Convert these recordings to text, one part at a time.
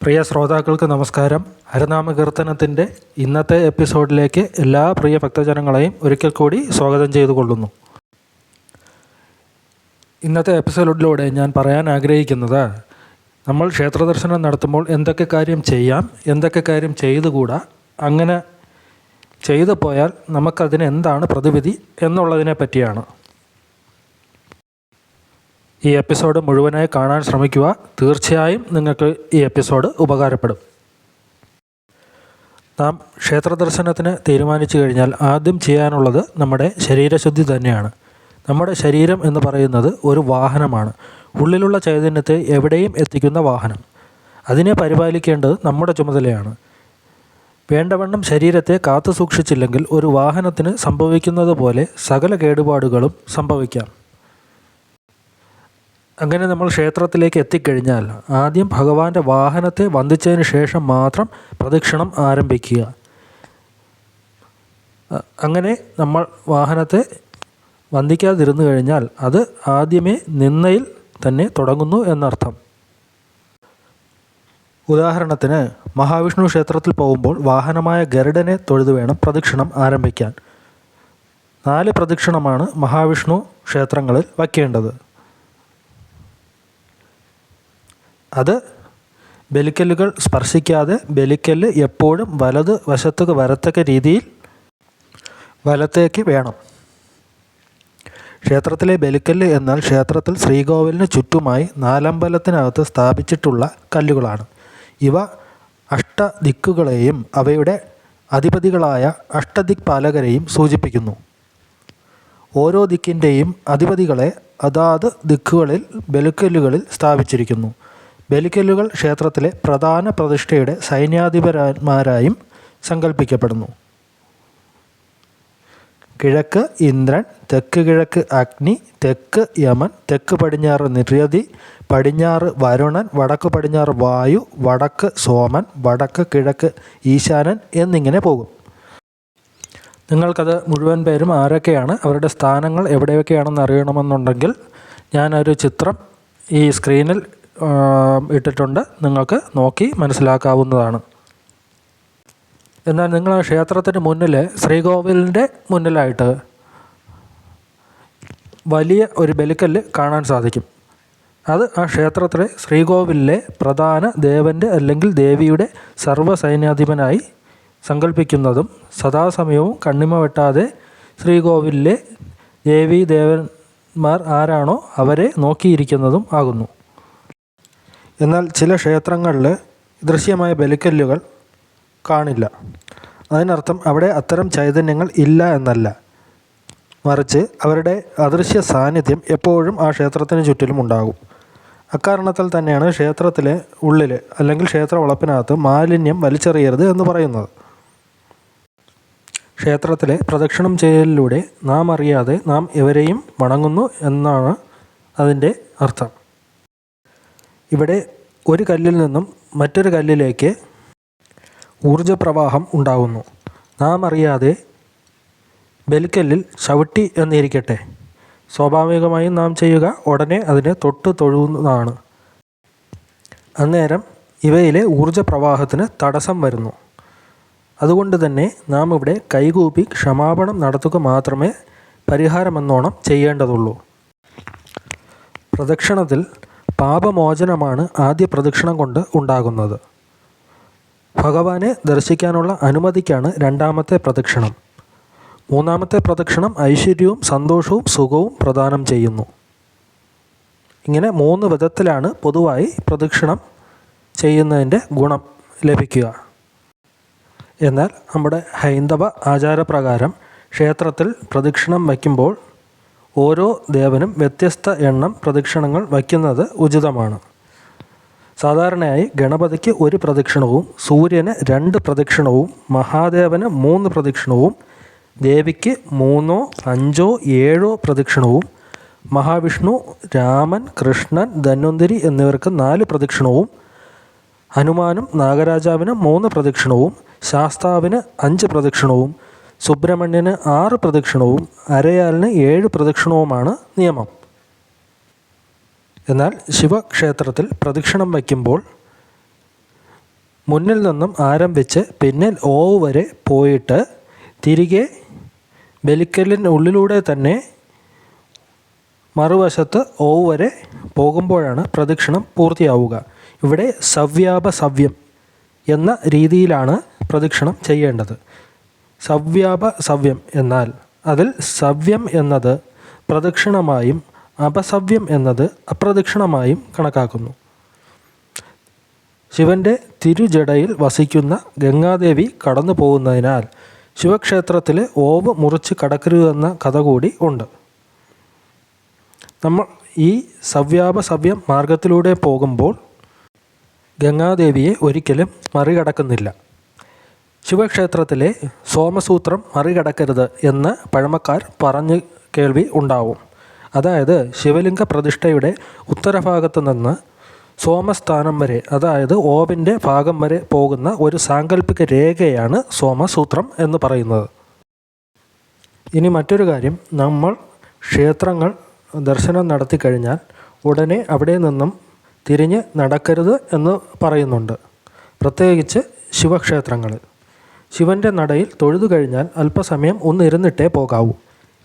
പ്രിയ ശ്രോതാക്കൾക്ക് നമസ്കാരം. ഹരനാമ കീർത്തനത്തിന്റെ ഇന്നത്തെ എപ്പിസോഡിലേക്ക് എല്ലാ പ്രിയ ഭക്തജനങ്ങളെയും ഒരിക്കൽ കൂടി സ്വാഗതം ചെയ്തു കൊള്ളുന്നു ഇന്നത്തെ എപ്പിസോഡിലൂടെ ഞാൻ പറയാൻ ആഗ്രഹിക്കുന്നത് നമ്മൾ ക്ഷേത്രദർശനം നടത്തുമ്പോൾ എന്തൊക്കെ കാര്യം ചെയ്യാം എന്തൊക്കെ കാര്യം ചെയ്തുകൂടാ അങ്ങനെ ചെയ്തു പോയാൽ നമുക്കതിന് എന്താണ് പ്രതിവിധി എന്നുള്ളതിനെ പറ്റിയാണ്. ഈ എപ്പിസോഡ് മുഴുവനായി കാണാൻ ശ്രമിക്കുക. തീർച്ചയായും നിങ്ങൾക്ക് ഈ എപ്പിസോഡ് ഉപകാരപ്പെടും. നാം ക്ഷേത്രദർശനത്തിന് തീരുമാനിച്ചു കഴിഞ്ഞാൽ ആദ്യം ചെയ്യാനുള്ളത് നമ്മുടെ ശരീരശുദ്ധി തന്നെയാണ്. നമ്മുടെ ശരീരം എന്ന് പറയുന്നത് ഒരു വാഹനമാണ്. ഉള്ളിലുള്ള ചൈതന്യത്തെ എവിടെയും എത്തിക്കുന്ന വാഹനം. അതിനെ പരിപാലിക്കേണ്ടത് നമ്മുടെ ചുമതലയാണ്. വേണ്ടവണ്ണം ശരീരത്തെ കാത്തു സൂക്ഷിച്ചില്ലെങ്കിൽ ഒരു വാഹനത്തിന് സംഭവിക്കുന്നത് പോലെ സകല കേടുപാടുകളും സംഭവിക്കാം. അങ്ങനെ നമ്മൾ ക്ഷേത്രത്തിലേക്ക് എത്തിക്കഴിഞ്ഞാൽ ആദ്യം ഭഗവാന്റെ വാഹനത്തെ വന്ദിച്ചതിന് ശേഷം മാത്രം പ്രദക്ഷിണം ആരംഭിക്കുക. അങ്ങനെ നമ്മൾ വാഹനത്തെ വന്ദിക്കാതിരുന്നു കഴിഞ്ഞാൽ അത് ആദ്യമേ നിന്നയിൽ തന്നെ തുടങ്ങുന്നു എന്നർത്ഥം. ഉദാഹരണത്തിന് മഹാവിഷ്ണു ക്ഷേത്രത്തിൽ പോകുമ്പോൾ വാഹനമായ ഗരുഡനെ തൊഴുതു വേണം പ്രദക്ഷിണം ആരംഭിക്കാൻ. നാല് പ്രദക്ഷിണമാണ് മഹാവിഷ്ണു ക്ഷേത്രങ്ങളിൽ വയ്ക്കേണ്ടത്. അത് ബലിക്കല്ലുകൾ സ്പർശിക്കാതെ ബലിക്കല്ല് എപ്പോഴും വലത് വശത്തേക്ക് വരത്തക്ക രീതിയിൽ വലത്തേക്ക് വേണം. ക്ഷേത്രത്തിലെ ബലിക്കല്ല് എന്നാൽ ക്ഷേത്രത്തിൽ ശ്രീകോവിലിന് ചുറ്റുമായി നാലമ്പലത്തിനകത്ത് സ്ഥാപിച്ചിട്ടുള്ള കല്ലുകളാണ്. ഇവ അഷ്ടദിക്കുകളെയും അവയുടെ അധിപതികളായ അഷ്ടദിക് പാലകരെയും സൂചിപ്പിക്കുന്നു. ഓരോ ദിക്കിന്റെയും അധിപതികളെ അതാത് ദിക്കുകളിൽ ബലിക്കല്ലുകളിൽ സ്ഥാപിച്ചിരിക്കുന്നു. ബലിക്കല്ലുകൾ ക്ഷേത്രത്തിലെ പ്രധാന പ്രതിഷ്ഠയുടെ സൈന്യാധിപന്മാരായും സങ്കല്പിക്കപ്പെടുന്നു കിഴക്ക് ഇന്ദ്രൻ തെക്ക് കിഴക്ക് അഗ്നി തെക്ക് യമൻ തെക്ക് പടിഞ്ഞാറ് നിര്യതി പടിഞ്ഞാറ് വരുണൻ വടക്ക് പടിഞ്ഞാറ് വായു വടക്ക് സോമൻ വടക്ക് കിഴക്ക് ഈശാനൻ എന്നിങ്ങനെ പോകും. നിങ്ങൾക്കത് മുഴുവൻ പേരും ആരൊക്കെയാണ് അവരുടെ സ്ഥാനങ്ങൾ എവിടെയൊക്കെയാണെന്ന് അറിയണമെന്നുണ്ടെങ്കിൽ ഞാനൊരു ചിത്രം ഈ സ്ക്രീനിൽ ഇട്ടിട്ടുണ്ട്. നിങ്ങൾക്ക് നോക്കി മനസ്സിലാക്കാവുന്നതാണ്. എന്നാൽ നിങ്ങൾ ക്ഷേത്രത്തിന് മുന്നിൽ ശ്രീകോവിലിന്റെ മുന്നിലായിട്ട് വലിയ ഒരു ബലിക്കല്ല് കാണാൻ സാധിക്കും. അത് ആ ക്ഷേത്രത്തിലെ ശ്രീകോവിലിലെ പ്രധാന ദേവന്റെ അല്ലെങ്കിൽ ദേവിയുടെ സർവസൈന്യാധിപനായി സങ്കല്പിക്കുന്നതും സദാസമയവും കണ്ണിമ വെട്ടാതെ ശ്രീകോവിലിലെ ദേവീ ദേവന്മാർ ആരാണോ അവരെ നോക്കിയിരിക്കുന്നതും ആകുന്നു. എന്നാൽ ചില ക്ഷേത്രങ്ങളിൽ ദൃശ്യമായ ബലിക്കല്ലുകൾ കാണില്ല. അതിനർത്ഥം അവിടെ അത്തരം ചൈതന്യങ്ങൾ ഇല്ല എന്നല്ല. മറിച്ച് അവരുടെ അദൃശ്യ സാന്നിധ്യം എപ്പോഴും ആ ക്ഷേത്രത്തിന് ചുറ്റിലും ഉണ്ടാകും. അക്കാരണത്താൽ തന്നെയാണ് ക്ഷേത്രത്തിലെ ഉള്ളിൽ അല്ലെങ്കിൽ ക്ഷേത്ര വളപ്പിനകത്ത് മാലിന്യം വലിച്ചെറിയരുത് എന്ന് പറയുന്നത്. ക്ഷേത്രത്തിലെ പ്രദക്ഷിണം ചെയ്യലിലൂടെ നാം അറിയാതെ നാം ഇവരെയും വണങ്ങുന്നു എന്നാണ് അതിന്റെ അർത്ഥം. ഇവിടെ ഒരു കല്ലിൽ നിന്നും മറ്റൊരു കല്ലിലേക്ക് ഊർജപ്രവാഹം ഉണ്ടാകുന്നു നാം അറിയാതെ ബലിക്കല്ലിൽ ചവിട്ടി എന്നിരിക്കട്ടെ സ്വാഭാവികമായും നാം ചെയ്യുക ഉടനെ അതിനെ തൊട്ട് തൊഴുന്നതാണ്. അന്നേരം ഇവയിലെ ഊർജപ്രവാഹത്തിന് തടസ്സം വരുന്നു. അതുകൊണ്ട് തന്നെ നാം ഇവിടെ കൈകൂപ്പി ക്ഷമാപണം നടത്തുക മാത്രമേ പരിഹാരമെന്നോണം ചെയ്യേണ്ടതുള്ളൂ. പ്രദക്ഷിണത്തിൽ പാപമോചനമാണ് ആദ്യ പ്രദക്ഷിണം കൊണ്ട് ഉണ്ടാകുന്നത്. ഭഗവാനെ ദർശിക്കാനുള്ള അനുമതിക്കാണ് രണ്ടാമത്തെ പ്രദക്ഷിണം. മൂന്നാമത്തെ പ്രദക്ഷിണം ഐശ്വര്യവും സന്തോഷവും സുഖവും പ്രദാനം ചെയ്യുന്നു. ഇങ്ങനെ മൂന്ന് വിധത്തിലാണ് പൊതുവായി പ്രദക്ഷിണം ചെയ്യുന്നതിന്റെ ഗുണം ലഭിക്കുക. എന്നാൽ നമ്മുടെ ഹൈന്ദവ ആചാരപ്രകാരം ക്ഷേത്രത്തിൽ പ്രദക്ഷിണം വയ്ക്കുമ്പോൾ ഓരോ ദേവനും വ്യത്യസ്ത എണ്ണം പ്രദക്ഷിണങ്ങൾ വയ്ക്കുന്നത് ഉചിതമാണ്. സാധാരണയായി ഗണപതിക്ക് ഒരു പ്രദക്ഷിണവും സൂര്യന് രണ്ട് പ്രദക്ഷിണവും മഹാദേവന് മൂന്ന് പ്രദക്ഷിണവും ദേവിക്ക് മൂന്നോ അഞ്ചോ ഏഴോ പ്രദക്ഷിണവും മഹാവിഷ്ണു രാമൻ കൃഷ്ണൻ ധന്വന്തിരി എന്നിവർക്ക് നാല് പ്രദക്ഷിണവും ഹനുമാനും നാഗരാജാവിന് മൂന്ന് പ്രദക്ഷിണവും ശാസ്താവിന് അഞ്ച് പ്രദക്ഷിണവും സുബ്രഹ്മണ്യന് ആറ് പ്രദക്ഷിണവും അരയാലിന് ഏഴ് പ്രദക്ഷിണവുമാണ് നിയമം. എന്നാൽ ശിവക്ഷേത്രത്തിൽ പ്രദക്ഷിണം വയ്ക്കുമ്പോൾ മുന്നിൽ നിന്നും ആരംഭിച്ച് പിന്നിൽ ഓ വരെ പോയിട്ട് തിരികെ ബലിക്കലിനുള്ളിലൂടെ തന്നെ മറുവശത്ത് ഓ വരെ പോകുമ്പോഴാണ് പ്രദക്ഷിണം പൂർത്തിയാവുക. ഇവിടെ സവ്യാപസവ്യം എന്ന രീതിയിലാണ് പ്രദക്ഷിണം ചെയ്യേണ്ടത്. സവ്യാപ സവ്യം എന്നാൽ അതിൽ സവ്യം എന്നത് പ്രദക്ഷിണമായും അപസവ്യം എന്നത് അപ്രദക്ഷിണമായും കണക്കാക്കുന്നു. ശിവന്റെ തിരുജടയിൽ വസിക്കുന്ന ഗംഗാദേവി കടന്നു പോകുന്നതിനാൽ ശിവക്ഷേത്രത്തിൽ ഓവ് മുറിച്ച് കടക്കരുതെന്ന കഥ കൂടി ഉണ്ട്. നമ്മൾ ഈ സവ്യാപ സവ്യം മാർഗത്തിലൂടെ പോകുമ്പോൾ ഗംഗാദേവിയെ ഒരിക്കലും മറികടക്കുന്നില്ല. ശിവക്ഷേത്രത്തിലെ സോമസൂത്രം മറികടക്കരുത് എന്ന് പഴമക്കാർ പറഞ്ഞു കേൾവി ഉണ്ടാവും. അതായത് ശിവലിംഗ പ്രതിഷ്ഠയുടെ ഉത്തരഭാഗത്ത് നിന്ന് സോമസ്ഥാനം വരെ അതായത് ഓവിന്റെ ഭാഗം വരെ പോകുന്ന ഒരു സാങ്കല്പിക രേഖയാണ് സോമസൂത്രം എന്ന് പറയുന്നത്. ഇനി മറ്റൊരു കാര്യം നമ്മൾ ക്ഷേത്രങ്ങൾ ദർശനം നടത്തി കഴിഞ്ഞാൽ ഉടനെ അവിടെ നിന്നും തിരിഞ്ഞ് നടക്കരുത് എന്ന് പറയുന്നുണ്ട്. പ്രത്യേകിച്ച് ശിവക്ഷേത്രങ്ങളിൽ ശിവന്റെ നടയിൽ തൊഴുതു കഴിഞ്ഞാൽ അല്പസമയം ഒന്നിരുന്നിട്ടേ പോകാവൂ.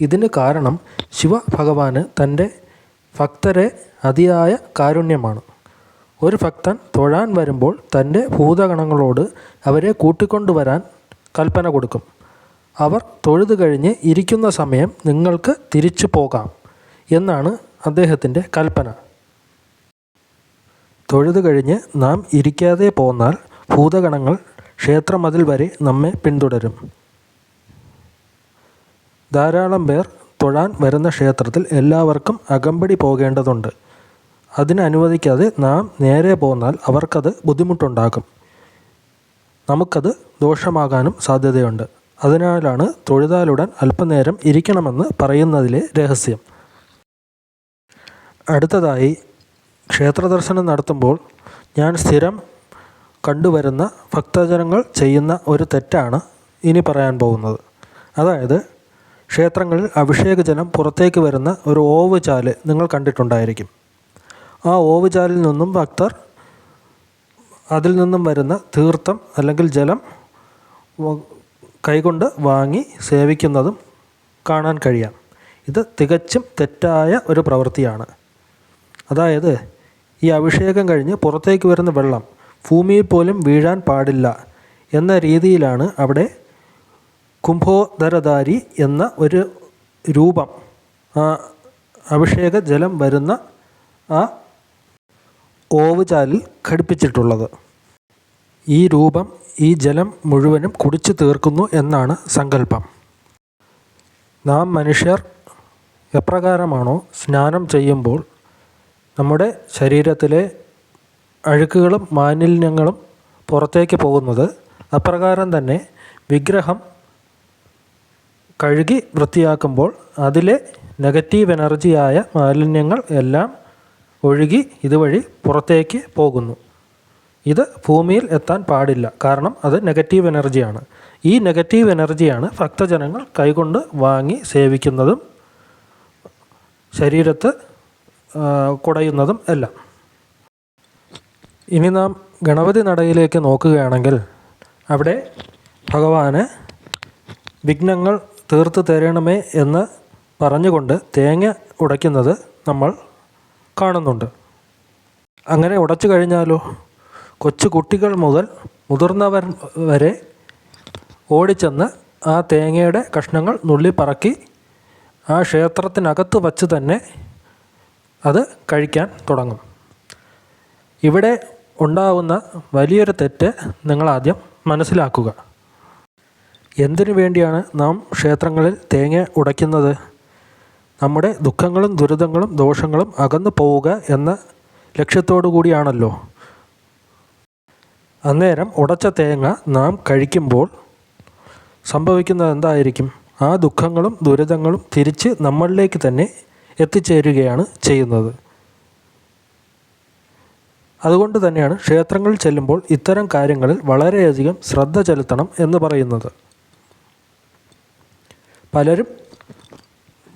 ഇതിന് കാരണം ശിവ ഭഗവാന് തന്റെ ഭക്തരെ അതിയായ കാരുണ്യമാണ്. ഒരു ഭക്തൻ തൊഴാൻ വരുമ്പോൾ തന്റെ ഭൂതഗണങ്ങളോട് അവരെ കൂട്ടിക്കൊണ്ടുവരാൻ കൽപ്പന കൊടുക്കും. അവർ തൊഴുതു കഴിഞ്ഞ് ഇരിക്കുന്ന സമയം നിങ്ങൾക്ക് തിരിച്ചു പോകാം എന്നാണ് അദ്ദേഹത്തിന്റെ കൽപ്പന. തൊഴുതു കഴിഞ്ഞ് നാം ഇരിക്കാതെ പോന്നാൽ ഭൂതഗണങ്ങൾ ക്ഷേത്രമതിൽ വരെ നമ്മെ പിന്തുടരും. ധാരാളം പേർ തൊഴാൻ വരുന്ന ക്ഷേത്രത്തിൽ എല്ലാവർക്കും അകമ്പടി പോകേണ്ടതുണ്ട്. അതിനനുവദിക്കാതെ നാം നേരെ പോന്നാൽ അവർക്കത് ബുദ്ധിമുട്ടുണ്ടാകും നമുക്കത് ദോഷമാകാനും സാധ്യതയുണ്ട്. അതിനാലാണ് തൊഴുതാലുടൻ അല്പനേരം ഇരിക്കണമെന്ന് പറയുന്നതിലെ രഹസ്യം. അടുത്തതായി ക്ഷേത്രദർശനം നടത്തുമ്പോൾ ഞാൻ സ്ഥിരം കണ്ടുവരുന്ന ഭക്തജനങ്ങൾ ചെയ്യുന്ന ഒരു തെറ്റാണ് ഇനി പറയാൻ പോകുന്നത്. അതായത് ക്ഷേത്രങ്ങളിൽ അഭിഷേകജലം പുറത്തേക്ക് വരുന്ന ഒരു ഓവ് ചാൽ നിങ്ങൾ കണ്ടിട്ടുണ്ടായിരിക്കും. ആ ഓവുചാലിൽ നിന്നും ഭക്തർ അതിൽ നിന്നും വരുന്ന തീർത്ഥം അല്ലെങ്കിൽ ജലം കൈകൊണ്ട് വാങ്ങി സേവിക്കുന്നതും കാണാൻ കഴിയാം. ഇത് തികച്ചും തെറ്റായ ഒരു പ്രവൃത്തിയാണ്. അതായത് ഈ അഭിഷേകം കഴിഞ്ഞ് പുറത്തേക്ക് വരുന്ന വെള്ളം ഭൂമിയിൽ പോലും വീഴാൻ പാടില്ല എന്ന രീതിയിലാണ് അവിടെ കുംഭോദരധാരി എന്ന ഒരു രൂപം അഭിഷേക ജലം വരുന്ന ആ ഓവുചാലിൽ ഘടിപ്പിച്ചിട്ടുള്ളത്. ഈ രൂപം ഈ ജലം മുഴുവനും കുടിച്ചു തീർക്കുന്നു എന്നാണ് സങ്കല്പം. നാം മനുഷ്യർ എപ്രകാരമാണോ സ്നാനം ചെയ്യുമ്പോൾ നമ്മുടെ ശരീരത്തിലെ അഴുക്കുകളും മാലിന്യങ്ങളും പുറത്തേക്ക് പോകുന്നത് അപ്രകാരം തന്നെ വിഗ്രഹം കഴുകി വൃത്തിയാക്കുമ്പോൾ അതിലെ നെഗറ്റീവ് എനർജിയായ മാലിന്യങ്ങൾ എല്ലാം ഒഴുകി ഇതുവഴി പുറത്തേക്ക് പോകുന്നു. ഇത് ഭൂമിയിൽ എത്താൻ പാടില്ല. കാരണം അത് നെഗറ്റീവ് എനർജിയാണ് ഈ നെഗറ്റീവ് എനർജിയാണ് ഭക്തജനങ്ങൾ കൈകൊണ്ട് വാങ്ങി സേവിക്കുന്നതും ശരീരത്ത് കുടയുന്നതും എല്ലാം. ഇനി നാം ഗണപതി നടയിലേക്ക് നോക്കുകയാണെങ്കിൽ അവിടെ ഭഗവാന് വിഘ്നങ്ങൾ തീർത്ത് തരണമേ എന്ന് പറഞ്ഞുകൊണ്ട് തേങ്ങ ഉടയ്ക്കുന്നത് നമ്മൾ കാണുന്നുണ്ട്. അങ്ങനെ ഉടച്ചു കഴിഞ്ഞാലോ? കൊച്ചു കുട്ടികൾ മുതൽ മുതിർന്നവർ വരെ ഓടിച്ചെന്ന് ആ തേങ്ങയുടെ കഷ്ണങ്ങൾ നുള്ളി പറക്കി ആ ക്ഷേത്രത്തിനകത്ത് വച്ച് തന്നെ അത് കഴിക്കാൻ തുടങ്ങും. ഇവിടെ ഉണ്ടാവുന്ന വലിയൊരു തെറ്റ് നിങ്ങളാദ്യം മനസ്സിലാക്കുക. എന്തിനു വേണ്ടിയാണ് നാം ക്ഷേത്രങ്ങളിൽ തേങ്ങ ഉടയ്ക്കുന്നത്? നമ്മുടെ ദുഃഖങ്ങളും ദുരിതങ്ങളും ദോഷങ്ങളും അകന്നു പോവുക എന്ന ലക്ഷ്യത്തോടു കൂടിയാണല്ലോ. അന്നേരം ഉടച്ച തേങ്ങ നാം കഴിക്കുമ്പോൾ സംഭവിക്കുന്നത് എന്തായിരിക്കും? ആ ദുഃഖങ്ങളും ദുരിതങ്ങളും തിരിച്ച് നമ്മളിലേക്ക് തന്നെ എത്തിച്ചേരുകയാണ് ചെയ്യുന്നത്. അതുകൊണ്ട് തന്നെയാണ് ക്ഷേത്രങ്ങളിൽ ചെല്ലുമ്പോൾ ഇത്തരം കാര്യങ്ങളിൽ വളരെയധികം ശ്രദ്ധ ചെലുത്തണം എന്ന് പറയുന്നത്. പലരും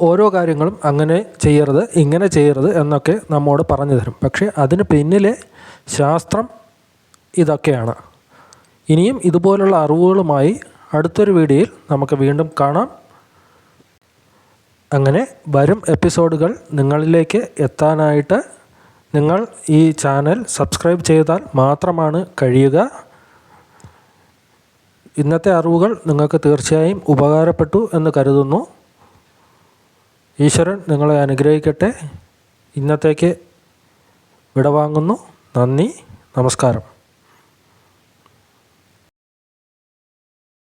ഓരോ കാര്യങ്ങളും അങ്ങനെ ചെയ്യരുത് ഇങ്ങനെ ചെയ്യരുത് എന്നൊക്കെ നമ്മോട് പറഞ്ഞു തരും. പക്ഷേ അതിന് പിന്നിലെ ശാസ്ത്രം ഇതൊക്കെയാണ്. ഇനിയും ഇതുപോലുള്ള അറിവുകളുമായി അടുത്തൊരു വീഡിയോയിൽ നമുക്ക് വീണ്ടും കാണാം. അങ്ങനെ വരും എപ്പിസോഡുകൾ നിങ്ങളിലേക്ക് എത്താനായിട്ട് നിങ്ങൾ ഈ ചാനൽ സബ്സ്ക്രൈബ് ചെയ്താൽ മാത്രമാണ് കഴിയുക. ഇന്നത്തെ അറിവുകൾ നിങ്ങൾക്ക് തീർച്ചയായും ഉപകാരപ്പെട്ടു എന്ന് കരുതുന്നു. ഈശ്വരൻ നിങ്ങളെ അനുഗ്രഹിക്കട്ടെ. ഇന്നത്തേക്ക് വിടവാങ്ങുന്നു. നന്ദി. നമസ്കാരം.